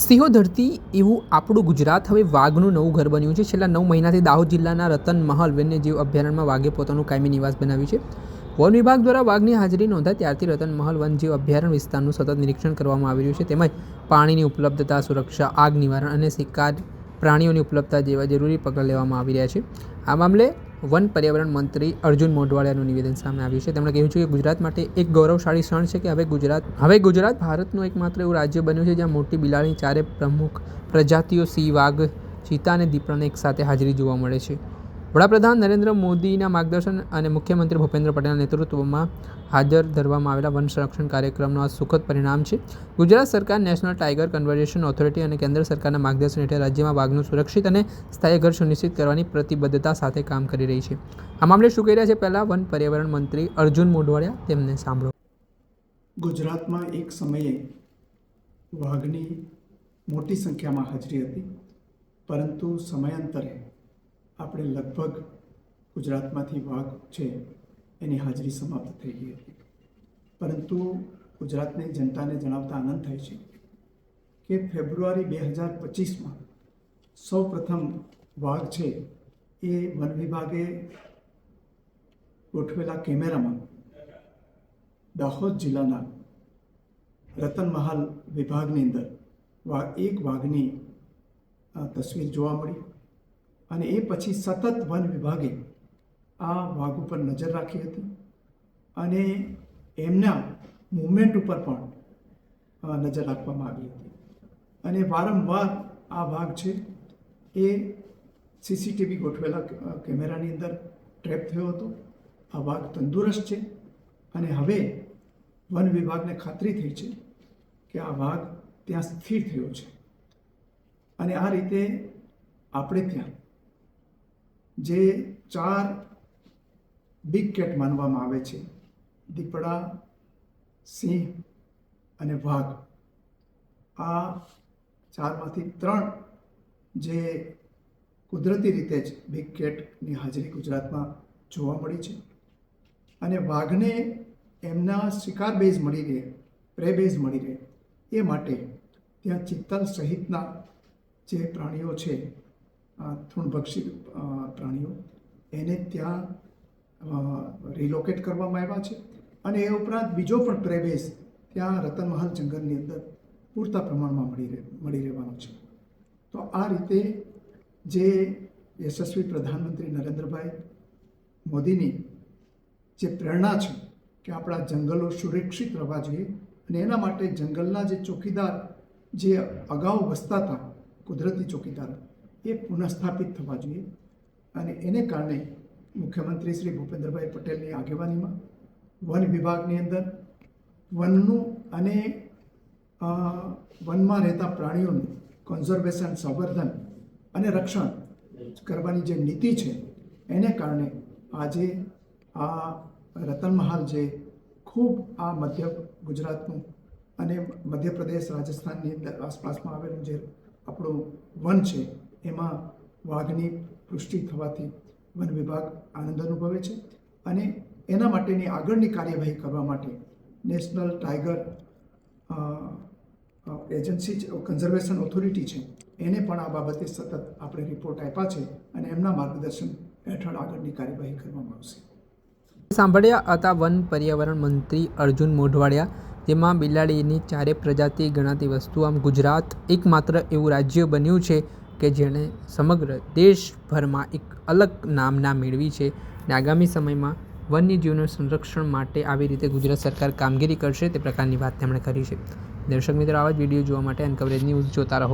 સિંહો ધરતી એવું આપણું ગુજરાત હવે વાઘનું નવું ઘર બન્યું છે. છેલ્લા નવ મહિનાથી દાહોદ જિલ્લાના રતન મહલ વન્યજીવ અભયારણ્યમાં વાઘે પોતાનું કાયમી નિવાસ બનાવ્યું છે. વન વિભાગ દ્વારા વાઘની હાજરી નોંધાય ત્યારથી રતન મહલ વનજીવ અભયારણ્ય વિસ્તારનું સતત નિરીક્ષણ કરવામાં આવી રહ્યું છે. તેમજ પાણીની ઉપલબ્ધતા, સુરક્ષા, આગ નિવારણ અને શિકાર પ્રાણીઓની ઉપલબ્ધતા જેવા જરૂરી પગલાં લેવામાં આવી રહ્યા છે. આ મામલે વન પર્યાવરણ મંત્રી અર્જુન મોઢવાડિયાનું નિવેદન સામે આવ્યું છે. તેમણે કહ્યું છે કે ગુજરાત માટે એક ગૌરવશાળી ક્ષણ છે કે હવે ગુજરાત હવે ગુજરાત ભારતનું એકમાત્ર એવું રાજ્ય બન્યું છે જ્યાં મોટી બિલાડી ચારે પ્રમુખ પ્રજાતિઓ સિંહ, વાઘ ચિત્તા અને દીપડાને એકસાથે હાજરી જોવા મળે છે. વડાપ્રધાન નરેન્દ્ર મોદીના માર્ગદર્શન અને મુખ્યમંત્રી ભૂપેન્દ્ર પટેલના નેતૃત્વમાં હાજર ધરવામાં આવેલા વન સંરક્ષણ કાર્યક્રમનું આ સુખદ પરિણામ છે. ગુજરાત સરકાર નેશનલ ટાઈગર કન્ઝર્વેશન ઓથોરિટી અને કેન્દ્ર સરકારના માર્ગદર્શન હેઠળ રાજ્યમાં વાઘનું સુરક્ષિત અને સ્થાયી ઘર સુનિશ્ચિત કરવાની પ્રતિબદ્ધતા સાથે કામ કરી રહી છે. આ મામલે શું કહી રહ્યા છે પહેલાં વન પર્યાવરણ મંત્રી અર્જુન મોઢવાડિયા તેમને સાંભળો. ગુજરાતમાં એક સમયે વાઘની મોટી સંખ્યામાં હાજરી હતી, પરંતુ સમયાંતરે આપણે લગભગ ગુજરાતમાંથી વાઘ છે, એની હાજરી સમાપ્ત થઈ ગઈ હતી. પરંતુ ગુજરાતની જનતાને જણાવતા આનંદ થાય છે કે ફેબ્રુઆરી બે હજાર પચીસમાં સૌ પ્રથમ વાઘ છે એ વન વિભાગે ગોઠવેલા કેમેરામાં દાહોદ જિલ્લાના રતનમહાલ વિભાગની અંદર વા, એક વાઘની તસવીર જોવા મળી. અને એ પછી સતત વન વિભાગે આ વાઘ ઉપર નજર રાખી હતી. અને એમના મૂવમેન્ટ ઉપર પણ નજર રાખવામાં આવી હતી. અને વારંવાર આ વાઘ છે એ સીસીટીવી ગોઠવેલા કેમેરાની અંદર ટ્રેપ થયો હતો. આ વાઘ તંદુરસ્ત છે અને હવે વન વિભાગને ખાતરી થઈ છે કે આ વાઘ ત્યાં સ્થિર થયો છે. અને આ રીતે આપણે ત્યાં જે ચાર બિગ કેટ માનવામાં આવે છે. દીપડા, સિંહ અને વાઘ. આ ચારમાંથી ત્રણ જે કુદરતી રીતે જ બિગ કેટની હાજરી ગુજરાતમાં જોવા મળી છે. અને વાઘને એમના શિકાર બેઝ મળી રહે પ્રે બેઝ મળી રહે, એ માટે ત્યાં ચિત્તલ સહિતના જે પ્રાણીઓ છે તૃણભક્ષી અ, પ્રાણીઓ. એને ત્યાં રિલોકેટ કરવામાં આવ્યા છે. અને એ ઉપરાંત બીજો પણ પ્રવેશ ત્યાં રતનમહાલ જંગલની અંદર પૂરતા પ્રમાણમાં મળી રહે મળી રહેવાનો છે. તો આ રીતે જે યશસ્વી પ્રધાનમંત્રી નરેન્દ્રભાઈ મોદીની જે પ્રેરણા છે કે આપણા જંગલો સુરક્ષિત રહેવા જોઈએ અને એના માટે જંગલના જે ચોકીદાર જે અગાઉ વસતા હતા કુદરતી ચોકીદાર એ પુનઃસ્થાપિત થવા જોઈએ. અને એને કારણે મુખ્યમંત્રી શ્રી ભૂપેન્દ્રભાઈ પટેલની આગેવાનીમાં વન વિભાગની અંદર વનનું અને વનમાં રહેતા પ્રાણીઓનું કન્ઝર્વેશન સંવર્ધન અને રક્ષણ કરવાની જે નીતિ છે, એને કારણે આજે આ રતનમહાલ જે ખૂબ આ મધ્ય ગુજરાતનું અને મધ્યપ્રદેશ, રાજસ્થાનની અંદર આસપાસમાં આવેલું જે આપણું વન છે એમાં વાઘની પુષ્ટિ થવાથી વન વિભાગ આનંદ અનુભવે છે અને એના માટેની આગળની કાર્યવાહી કરવા માટે national tiger agency conservation authority છે, એને પણ આ બાબતે સતત આપણે રિપોર્ટ આપ્યા છે અને એમના માર્ગદર્શન હેઠળ આગળની કાર્યવાહી કરવામાં આવશે. સાંભળ્યા હતા વન પર્યાવરણ મંત્રી અર્જુન મોઢવાડિયા, જેમાં બિલાડીની ચારે પ્રજાતિ ગણાતી વસ્તુ, આમ ગુજરાત એકમાત્ર એવું રાજ્ય બન્યું છે કે જેણે સમગ્ર દેશભરમાં એક અલગ નામના મેળવી છે અને આગામી સમયમાં વન્યજીવનું સંરક્ષણ માટે આવી રીતે ગુજરાત સરકાર કામગીરી કરશે તે પ્રકારની વાત તેમણે કરી છે. દર્શક મિત્રો, આવા જ વીડિયો જોવા માટે અનકવરેજ ન્યૂઝ જોતા રહો.